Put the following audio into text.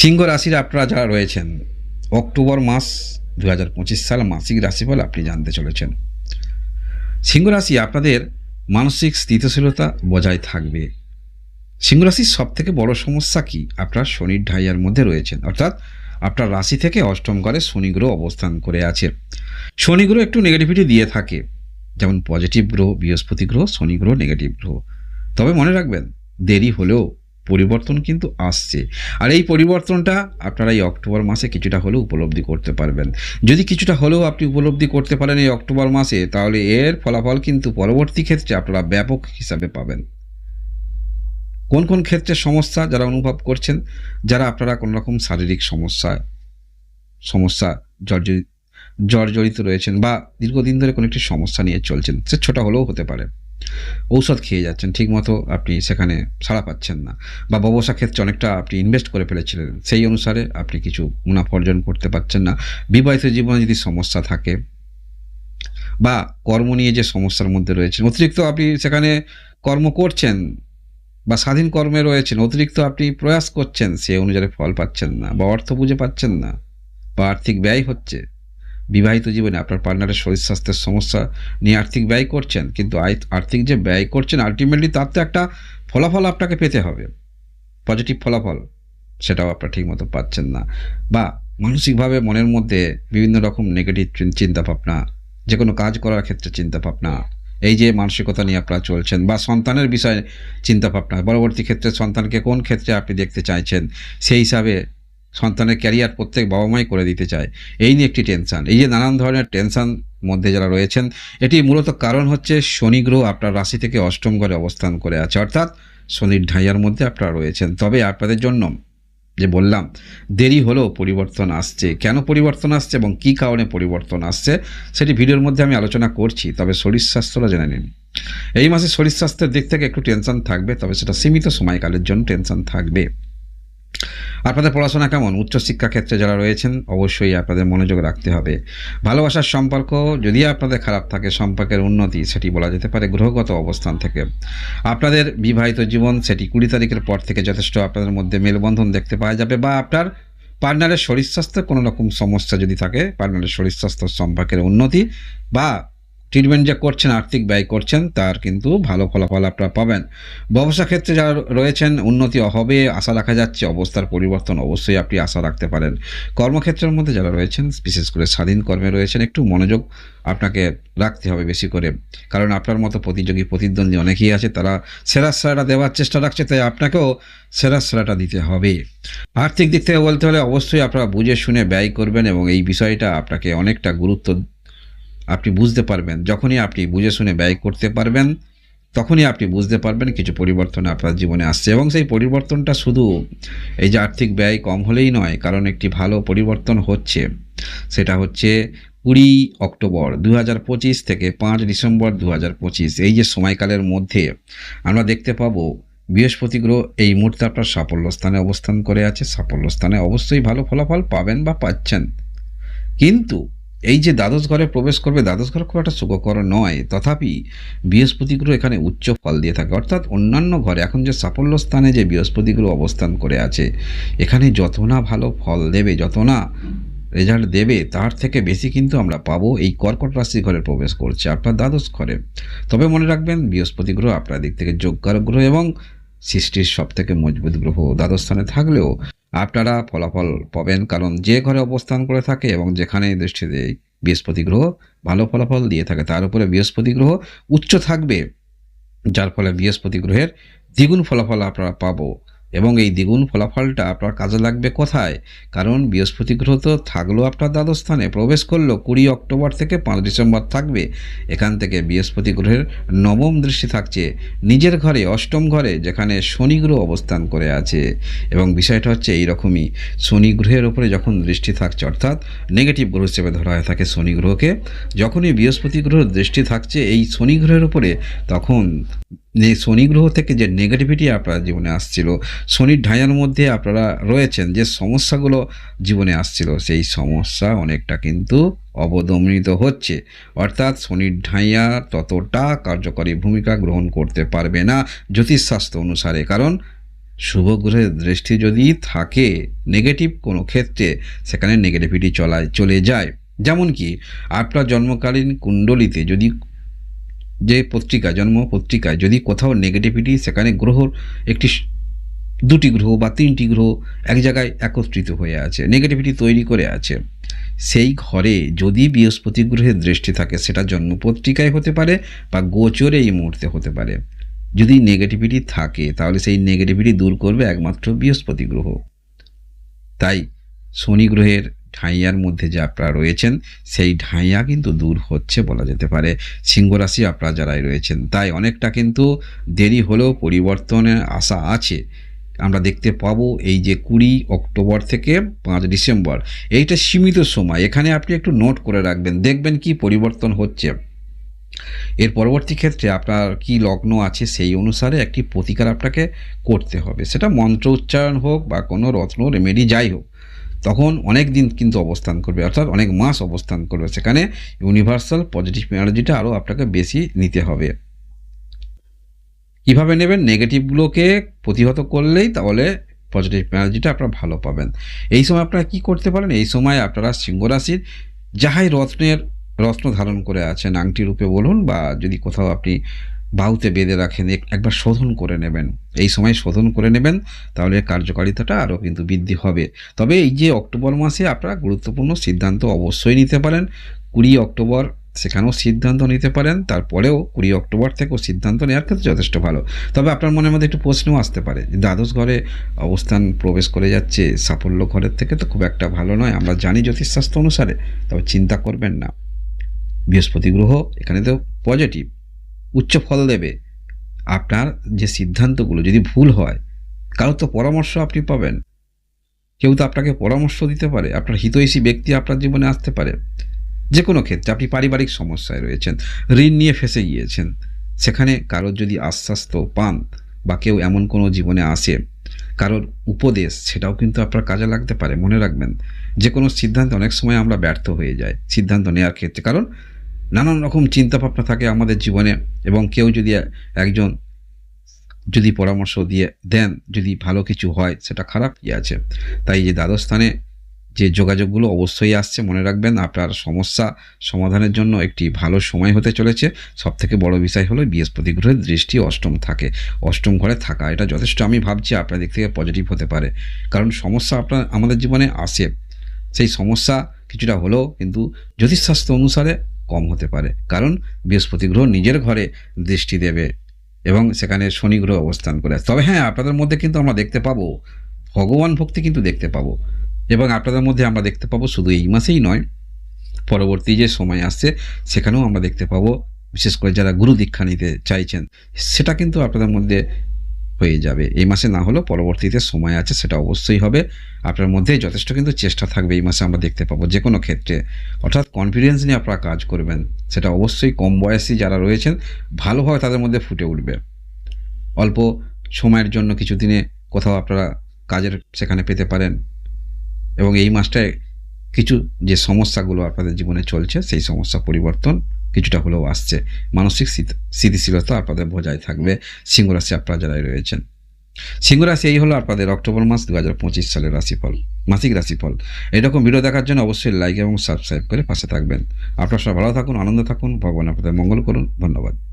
সিংহ রাশির আপনারা যারা রয়েছেন, অক্টোবর মাস দু হাজার পঁচিশ সাল মাসিক রাশিফল আপনি জানতে চলেছেন। সিংহ রাশি আপনাদের মানসিক স্থিতিশীলতা বজায় থাকবে। সিংহ রাশির সব থেকে বড় সমস্যা কি? আপনার শনির ঢাইয়ার মধ্যে রয়েছেন, অর্থাৎ আপনার রাশি থেকে অষ্টম ঘরে শনি গ্রহ অবস্থান করে আছে। শনি গ্রহ একটু নেগেটিভিটি দিয়ে থাকে, যেমন পজিটিভ গ্রহ, বৃহস্পতি গ্রহ, শনি গ্রহ নেগেটিভ গ্রহ। তবে মনে রাখবেন, দেরি হলেও পরিবর্তন কিন্তু আসছে। আর এই পরিবর্তনটা আপনারা এই অক্টোবর মাসে কিছুটা হলেও উপলব্ধি করতে পারবেন। যদি কিছুটা হলেও আপনি উপলব্ধি করতে পারেন এই অক্টোবর মাসে, তাহলে এর ফলাফল কিন্তু পরবর্তী ক্ষেত্রে আপনারা ব্যাপক হিসাবে পাবেন। কোন কোন ক্ষেত্রে সমস্যা যারা অনুভব করছেন, যারা আপনারা কোনো রকম শারীরিক সমস্যা সমস্যা জর্জরিত জর্জরিত রয়েছেন বা দীর্ঘদিন ধরে কোনো একটি সমস্যা নিয়ে চলছেন, সে ছোটা হলেও হতে পারে। ঔষধ খেয়ে যাচ্ছেন, ঠিকমতো আপনি সেখানে সাড়া পাচ্ছেন না। বা ব্যবসা ক্ষেত্রে অনেকটা আপনি ইনভেস্ট করে ফেলেছিলেন, সেই অনুসারে আপনি কিছু মুনাফা অর্জন করতে পারছেন না। বিবাহিত জীবনে যদি সমস্যা থাকে বা কর্ম নিয়ে যে সমস্যার মধ্যে রয়েছেন, অতিরিক্ত আপনি সেখানে কর্ম করছেন বা স্বাধীন কর্মে রয়েছেন, অতিরিক্ত আপনি প্রয়াস করছেন, সে অনুযায়ী ফল পাচ্ছেন না বা অর্থ বুঝে পাচ্ছেন না বা আর্থিক ব্যয় হচ্ছে বিবাহিত জীবনে আপনার পার্টনারের শরীর স্বাস্থ্যের সমস্যা নিয়ে আর্থিক ব্যয় করছেন, কিন্তু আর্থিক যে ব্যয় করছেন আলটিমেটলি তার তো একটা ফলাফল আপনাকে পেতে হবে। পজিটিভ ফলাফল, সেটাও আপনারা ঠিকমতো পাচ্ছেন না। বা মানসিকভাবে মনের মধ্যে বিভিন্ন রকম নেগেটিভ চিন্তা ভাবনা যে কোনো কাজ করার ক্ষেত্রে চিন্তা ভাবনা এই যে মানসিকতা নিয়ে আপনারা চলছেন বা সন্তানের বিষয়ে চিন্তা ভাবনা পরবর্তী ক্ষেত্রে সন্তানকে কোন ক্ষেত্রে আপনি দেখতে চাইছেন, সেই হিসাবে সন্তানের ক্যারিয়ার প্রত্যেক বাবা মাই করে দিতে চায়। এই নিয়ে একটি টেনশন। এই যে নানান ধরনের টেনশান মধ্যে যারা রয়েছেন, এটি মূলত কারণ হচ্ছে শনি গ্রহ আপনার রাশি থেকে অষ্টম ঘরে অবস্থান করে আছে। অর্থাৎ শনির ঢাইয়ার মধ্যে আপনারা রয়েছেন। তবে আপনাদের জন্য যে বললাম, দেরি হলেও পরিবর্তন আসছে। কেন পরিবর্তন আসছে এবং কী কারণে পরিবর্তন আসছে, সেটি ভিডিওর মধ্যে আমি আলোচনা করছি। তবে শরীর স্বাস্থ্যটা জেনে নিন। এই মাসে শরীর স্বাস্থ্যের দিক থেকে একটু টেনশন থাকবে, তবে সেটা সীমিত সময়কালের জন্য টেনশন থাকবে। আপনাদের পড়াশোনা কেমন? উচ্চশিক্ষা ক্ষেত্রে যারা রয়েছেন, অবশ্যই আপনাদের মনোযোগ রাখতে হবে। ভালোবাসার সম্পর্ক যদি আপনাদের খারাপ থাকে, সম্পর্কের উন্নতি, সেটি বলা যেতে পারে গ্রহগত অবস্থান থেকে। আপনাদের বিবাহিত জীবন, সেটি কুড়ি তারিখের পর থেকে যথেষ্ট আপনাদের মধ্যে মেলবন্ধন দেখতে পাওয়া যাবে বা আপনার পার্টনারের শরীর স্বাস্থ্যের কোনো রকম সমস্যা যদি থাকে, পার্টনারের শরীর স্বাস্থ্য সম্পর্কের উন্নতি বা ট্রিটমেন্ট যে করছেন, আর্থিক ব্যয় করছেন, তার কিন্তু ভালো ফলাফল আপনারা পাবেন। ব্যবসা ক্ষেত্রে যারা রয়েছেন, উন্নতি হবে, আশা রাখা যাচ্ছে, অবস্থার পরিবর্তন অবশ্যই আপনি আশা রাখতে পারেন। কর্মক্ষেত্রের মধ্যে যারা রয়েছেন, বিশেষ করে স্বাধীন কর্মে রয়েছেন, একটু মনোযোগ আপনাকে রাখতে হবে বেশি করে। কারণ আপনার মতো প্রতিযোগী, প্রতিদ্বন্দ্বী অনেকেই আছে, তারা সেরা সেরাটা দেওয়ার চেষ্টা রাখছে, তাই আপনাকেও সেরা সেরাটা দিতে হবে। আর্থিক দিক থেকে বলতে হলে অবশ্যই আপনারা বুঝে শুনে ব্যয় করবেন এবং এই বিষয়টা আপনাকে অনেকটা গুরুত্ব আপনি বুঝতে পারবেন, যখনই আপনি বুঝে শুনে ব্যয় করতে পারবেন, তখনই আপনি বুঝতে পারবেন কিছু পরিবর্তন আপনার জীবনে আসছে। এবং সেই পরিবর্তনটা শুধু এই যে আর্থিক ব্যয় কম হলেই নয়, কারণ একটি ভালো পরিবর্তন হচ্ছে, সেটা হচ্ছে কুড়ি অক্টোবর দু থেকে পাঁচ ডিসেম্বর দু এই যে সময়কালের মধ্যে আমরা দেখতে পাবো, বৃহস্পতি গ্রহ এই মুহূর্তে আপনার সাফল্য স্থানে অবস্থান করে আছে। সাফল্য স্থানে অবশ্যই ভালো ফলাফল পাবেন বা পাচ্ছেন। কিন্তু এই যে দ্বাদশ ঘরে প্রবেশ করবে, দ্বাদশ ঘর খুব একটা সুখকর নয়। তথাপি বৃহস্পতি গ্রহ এখানে উচ্চ ফল দিয়ে থাকে। অর্থাৎ অন্যান্য ঘরে এখন যে সাফল্য স্থানে যে বৃহস্পতি গ্রহ অবস্থান করে আছে, এখানে যত না ভালো ফল দেবে, যত না রেজাল্ট দেবে, তার থেকে বেশি কিন্তু আমরা পাবো এই কর্কট রাশি ঘরে প্রবেশ করছে আপনার দ্বাদশ ঘরে। তবে মনে রাখবেন বৃহস্পতি গ্রহ আপনার দিক থেকে যোগ্যারক গ্রহ এবং সৃষ্টির সব থেকে মজবুত গ্রহ দ্বাদশ স্থানে থাকলেও আপনারা ফলাফল পাবেন, কারণ যে ঘরে অবস্থান করে থাকে এবং যেখানে দৃষ্টি দেয়, বৃহস্পতি গ্রহ ভালো ফলাফল দিয়ে থাকে। তার উপরে বৃহস্পতি গ্রহ উচ্চ থাকবে, যার ফলে বৃহস্পতি গ্রহের দ্বিগুণ ফলাফল আপনারা পাবো। এবং এই দ্বিগুণ ফলাফলটা আপনার কাজে লাগবে কোথায়? কারণ বৃহস্পতি গ্রহ তো থাকলেও আপনার দ্বাদশ স্থানে প্রবেশ করল কুড়ি অক্টোবর থেকে পাঁচ ডিসেম্বর থাকবে। এখান থেকে বৃহস্পতি গ্রহের নবম দৃষ্টি থাকছে, নিজের ঘরে, অষ্টম ঘরে, যেখানে শনি গ্রহ অবস্থান করে আছে। এবং বিষয়টা হচ্ছে এইরকমই, শনি গ্রহের ওপরে যখন দৃষ্টি থাকছে, অর্থাৎ নেগেটিভ গ্রহ হিসেবে ধরা হয়ে থাকে শনি গ্রহকে, যখনই বৃহস্পতি গ্রহের দৃষ্টি থাকছে, এই শনি গ্রহের উপরে, তখন যে শনি গ্রহ থেকে যে নেগেটিভিটি আপনার জীবনে আসছিল, শনির ঢাইয়ার মধ্যে আপনারা রয়েছেন, যে সমস্যাগুলো জীবনে আসছিল, সেই সমস্যা অনেকটা কিন্তু অবদমিত হচ্ছে। অর্থাৎ শনির ঢাইয়া ততটা কার্যকরী ভূমিকা গ্রহণ করতে পারবে না জ্যোতিষশাস্ত্র অনুসারে। কারণ শুভ গ্রহের দৃষ্টি যদি থাকে নেগেটিভ কোনো ক্ষেত্রে, সেখানে নেগেটিভিটি চলায় চলে যায়। যেমন কি আপনার জন্মকালীন কুণ্ডলিতে যদি যে পত্রিকা, জন্ম পত্রিকায় যদি কোথাও নেগেটিভিটি সেখানে গ্রহর একটি দুটি গ্রহ বা তিনটি গ্রহ এক জায়গায় একত্রিত হয়ে আছে নেগেটিভিটি তৈরি করে আছে, সেই ঘরে যদি বৃহস্পতি গ্রহের দৃষ্টি থাকে, সেটা জন্ম পত্রিকায় হতে পারে বা গোচরে এই মুহূর্তে হতে পারে। যদি নেগেটিভিটি থাকে, তাহলে সেই নেগেটিভিটি দূর করবে একমাত্র বৃহস্পতি গ্রহ। তাই শনি গ্রহের ঢাইয়ার মধ্যে যে আপনারা রয়েছেন, সেই ঢাইয়া কিন্তু দূর হচ্ছে বলা যেতে পারে। সিংহ রাশি আপনারা যারাই রয়েছেন, তাই অনেকটা কিন্তু দেরি হলেও পরিবর্তনের আশা আছে। আমরা দেখতে পাবো এই যে কুড়ি অক্টোবর থেকে পাঁচ ডিসেম্বর, এইটা সীমিত সময়। এখানে আপনি একটু নোট করে রাখবেন, দেখবেন কি পরিবর্তন হচ্ছে। এর পরবর্তী ক্ষেত্রে আপনার কি লগ্ন আছে সেই অনুসারে একটি প্রতিকার আপনাকে করতে হবে। সেটা মন্ত্র উচ্চারণ হোক বা কোনো রত্ন রেমেডি যাই হোক। তখন অনেক দিন কিন্তু অবস্থান করবে, অর্থাৎ অনেক মাস অবস্থান করবে। সেখানে ইউনিভার্সাল পজিটিভ এনার্জিটা আরও আপনাকে বেশি নিতে হবে। কীভাবে নেবেন? নেগেটিভগুলোকে প্রতিহত করলেই তাহলে পজিটিভ এনার্জিটা আপনারা ভালো পাবেন। এই সময় আপনারা কি করতে পারেন? এই সময় আপনারা সিংহ রাশির যাহাই রত্নের, রত্ন ধারণ করে আছেন, আংটি রূপে বলুন বা যদি কোথাও আপনি বাহুতে বেঁধে রাখেন একবার শোধন করে নেবেন। এই সময় শোধন করে নেবেন, তাহলে কার্যকারিতাটা আরও কিন্তু বৃদ্ধি হবে। তবে এই যে অক্টোবর মাসে আপনারা গুরুত্বপূর্ণ সিদ্ধান্ত অবশ্যই নিতে পারেন। কুড়ি অক্টোবর সেখানেও সিদ্ধান্ত নিতে পারেন, তারপরেও কুড়ি অক্টোবর থেকেও সিদ্ধান্ত নেওয়ার ক্ষেত্রে যথেষ্ট ভালো। তবে আপনার মনের মধ্যে একটু প্রশ্নও আসতে পারে, দ্বাদশ ঘরে অবস্থান প্রবেশ করে যাচ্ছে, সাফল্য ঘরের থেকে তো খুব একটা ভালো নয়, আমরা জানি জ্যোতিষশাস্ত্র অনুসারে, তবে চিন্তা করবেন না। বৃহস্পতি গ্রহ এখানে তো পজিটিভ উচ্চ ফল দেবে। আপনার যে সিদ্ধান্তগুলো, যদি ভুল হয়, কারোর তো পরামর্শ আপনি পাবেন। কেউ তো আপনাকে পরামর্শ দিতে পারে। আপনার হিতৈষী ব্যক্তি আপনার জীবনে আসতে পারে। যে কোনো ক্ষেত্রে আপনি পারিবারিক সমস্যায় রয়েছেন, ঋণ নিয়ে ফেসে গিয়েছেন, সেখানে কারোর যদি আশ্বাস তো পান বা কেউ এমন কোনো জীবনে আসে, কারোর উপদেশ, সেটাও কিন্তু আপনার কাজে লাগতে পারে। মনে রাখবেন যে কোনো সিদ্ধান্তে অনেক সময় আমরা ব্যর্থ হয়ে যাই সিদ্ধান্ত নেওয়ার ক্ষেত্রে। কারণ নানান রকম চিন্তাভাবনা থাকে আমাদের জীবনে এবং কেউ যদি একজন যদি পরামর্শ দিয়ে দেন, যদি ভালো কিছু হয়, সেটা খারাপ কি আছে। তাই যে দ্বাদশ স্থানে যে যোগাযোগগুলো অবশ্যই আসছে, মনে রাখবেন আপনার সমস্যা সমাধানের জন্য একটি ভালো সময় হতে চলেছে। সব থেকে বড় বিষয় হলো বৃহস্পতি গ্রহের দৃষ্টি অষ্টম থাকে। অষ্টম ঘরে থাকা, এটা যথেষ্ট আমি ভাবছি আপনার দিক থেকে পজিটিভ হতে পারে। কারণ সমস্যা আপনার, আমাদের জীবনে আসে। সেই সমস্যা কিছুটা হলেও কিন্তু জ্যোতিষশাস্ত্র অনুসারে কম হতে পারে। কারণ বৃহস্পতি গ্রহ নিজের ঘরে দৃষ্টি দেবে এবং সেখানে শনি গ্রহ অবস্থান করে। তবে হ্যাঁ আপনাদের মধ্যে কিন্তু আমরা দেখতে পাবো। ভগবান ভক্তি কিন্তু দেখতে পাবো। এবং আপনাদের মধ্যে আমরা দেখতে পাবো শুধু এই মাসেই নয়, পরবর্তী যে সময় আসছে, সেখানেও আমরা দেখতে পাবো, বিশেষ করে যারা গুরু দীক্ষা নিতে চাইছেন। সেটা কিন্তু আপনাদের মধ্যে হয়ে যাবে। এই মাসে না হলেও পরবর্তীতে সময় আছে, সেটা অবশ্যই হবে। আপনার মধ্যে যথেষ্ট কিন্তু চেষ্টা থাকবে এই মাসে আমরা দেখতে পাবো যে কোনো ক্ষেত্রে। অর্থাৎ কনফিডেন্স নিয়ে আপনারা কাজ করবেন, সেটা অবশ্যই কম বয়সী যারা রয়েছেন, ভালোভাবে তাদের মধ্যে ফুটে উঠবে। অল্প সময়ের জন্য কিছু দিনে কোথাও আপনারা কাজের সেখানে পেতে পারেন। এবং এই মাসটায় কিছু যে সমস্যাগুলো আপনাদের জীবনে চলছে, সেই সমস্যা পরিবর্তন কিছুটা হলেও আসছে। মানসিক স্থিতি- স্থিতিশীলতা আপনাদের বজায় থাকবে। সিংহরাশি আপনারা যারাই রয়েছেন। সিংহরাশি এই হলো আপনাদের অক্টোবর মাস দু হাজার পঁচিশ সালের রাশিফল, মাসিক রাশিফল। এরকম ভিডিও দেখার জন্য অবশ্যই লাইক এবং সাবস্ক্রাইব করে পাশে থাকবেন। আপনারা সব ভালো থাকুন, আনন্দ থাকুন, ভগবান আপনাদের মঙ্গল করুন। ধন্যবাদ।